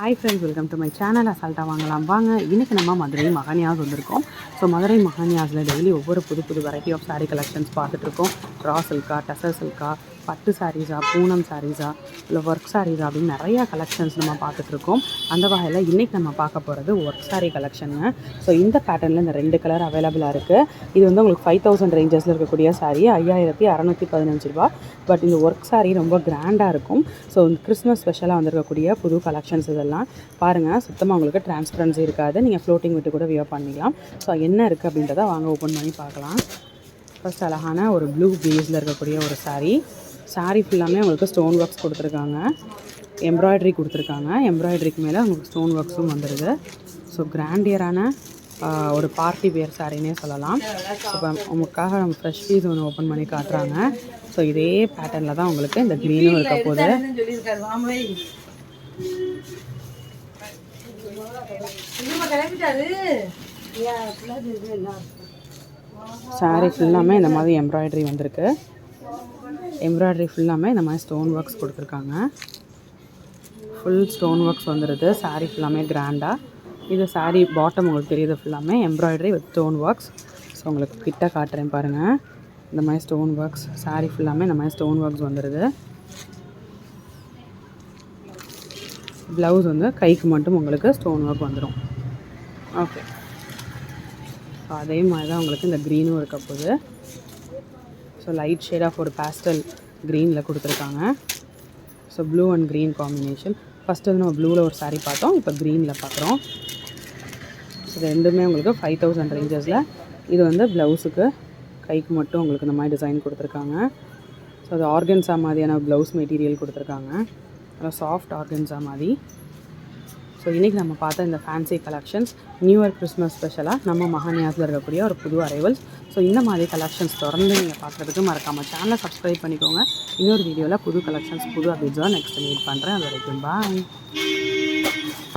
Hi friends welcome to my channel அசால்ட்டாக வாங்கலாம். வாங்க இன்றைக்கி நம்ம மதுரை மகானியாஸ் வந்திருக்கோம். ஸோ மதுரை மகானியாஸில் டெய்லி ஒவ்வொரு புது புது வெரைட்டி ஆஃப் saree கலெக்ஷன்ஸ் பார்த்துட்ருக்கோம் ரா சில்கா டசர் சில்கா பட்டு சாரீஸா பூனம் சாரீஸா இல்லை ஒர்க் சாரீஸா அப்படின்னு நிறையா கலெக்ஷன்ஸ் நம்ம பார்த்துட்ருக்கோம் அந்த வகையில் இன்றைக்கி நம்ம பார்க்க போகிறது ஒர்க் சாரீ கலெக்ஷனுங்க ஸோ இந்த பேட்டர்னில் இந்த ரெண்டு கலர் அவைலபிளாக இருக்குது இது வந்து உங்களுக்கு ஃபைவ் தௌசண்ட் ரேஞ்சஸில் இருக்கக்கூடிய சாரீ ஐயாயிரத்தி அறநூற்றி பதினஞ்சு ரூபா. பட் இந்த ஒர்க் சாரீ ரொம்ப கிராண்டாக இருக்கும். ஸோ இந்த கிறிஸ்மஸ் ஸ்பெஷலாக வந்திருக்கக்கூடிய புது கலெக்ஷன்ஸ் இதெல்லாம் பாருங்கள் சுத்தமாக உங்களுக்கு டிரான்ஸ்பரன்சி இருக்காது. நீங்கள் ஃப்ளோட்டிங் விட்டு கூட வியோ பண்ணிக்கலாம். ஸோ என்ன இருக்குது அப்படின்றத வாங்க ஓப்பன் பண்ணி பார்க்கலாம். ஃபஸ்ட் அழகான ஒரு ப்ளூ பேஸில் இருக்கக்கூடிய ஒரு சாரீ saree ஃபுல்லாமே உங்களுக்கு ஸ்டோன் ஒர்க்ஸ் கொடுத்துருக்காங்க. எம்ப்ராய்டரி கொடுத்துருக்காங்க. எம்ப்ராய்டரிக்கு மேலே உங்களுக்கு ஸ்டோன் ஒர்க்ஸும் வந்துடுது ஸோ கிராண்டியரான ஒரு பார்ட்டி வேர் சாரின்னே சொல்லலாம். ஸோ இப்போ உங்களுக்காக நம்ம ஃப்ரெஷ் பீஸ் ஒன்று ஓப்பன் பண்ணி காட்டுறாங்க. ஸோ இதே பேட்டர்னில் தான் உங்களுக்கு இந்த க்ரீனும் இருக்க போகுது. சொல்லியிருக்காரு ஃபுல்லாமே இந்த மாதிரி எம்ப்ராய்டரி வந்திருக்கு. எம்ப்ராய்டரி ஃபுல்லாமே இந்த மாதிரி ஸ்டோன் ஒர்க்ஸ் கொடுத்துருக்காங்க. ஃபுல் ஸ்டோன் ஒர்க்ஸ் வந்துடுது சாரீ ஃபுல்லாமே கிராண்டாக இது சாரீ பாட்டம் உங்களுக்கு தெரியுது ஃபுல்லாமே embroidery with stone works so உங்களுக்கு கிட்ட காட்டுறேன் பாருங்கள் இந்த மாதிரி ஸ்டோன் ஒர்க்ஸ் சாரீ ஃபுல்லாமே இந்த மாதிரி ஸ்டோன் ஒர்க்ஸ் வந்துடுது ப்ளவுஸ் வந்து கைக்கு மட்டும் உங்களுக்கு ஸ்டோன் ஒர்க் வந்துடும் ஓகே ஸோ அதே மாதிரி தான் உங்களுக்கு இந்த க்ரீனும் இருக்க போகுது. ஸோ லைட் ஷேட் ஆஃப் ஒரு பேஸ்டல் க்ரீனில் கொடுத்துருக்காங்க. So blue and green combination first வந்து நம்ம ப்ளூவில் ஒரு saree பார்த்தோம் இப்போ க்ரீனில் பார்க்குறோம். ஸோ ரெண்டுமே உங்களுக்கு ஃபைவ் தௌசண்ட் ரேஞ்சஸில் இது வந்து ப்ளவுஸுக்கு கைக்கு மட்டும் உங்களுக்கு இந்த மாதிரி டிசைன் கொடுத்துருக்காங்க. ஸோ அது ஆர்கன்ஸா மாதிரியான ப்ளவுஸ் மெட்டீரியல் கொடுத்துருக்காங்க. நல்லா சாஃப்ட் ஆர்கன்ஸா மாதிரி. ஸோ இன்றைக்கி நம்ம பார்த்த இந்த fancy collections new year Christmas ஸ்பெஷலாக நம்ம மகாநியாஸில் இருக்கக்கூடிய ஒரு புது அரைவல்ஸ் ஸோ இந்த மாதிரி கலெக்ஷன்ஸ் தொடர்ந்து நீங்கள் பார்க்குறதுக்கு மறக்காமல் சேனலை சப்ஸ்கிரைப் பண்ணிக்கோங்க. இன்னொரு வீடியோவில் புது கலெக்ஷன்ஸ் புது அப்டேட்ஸாக நெக்ஸ்ட் மீட் பண்ணுறேன் அது வரைக்கும் பாய்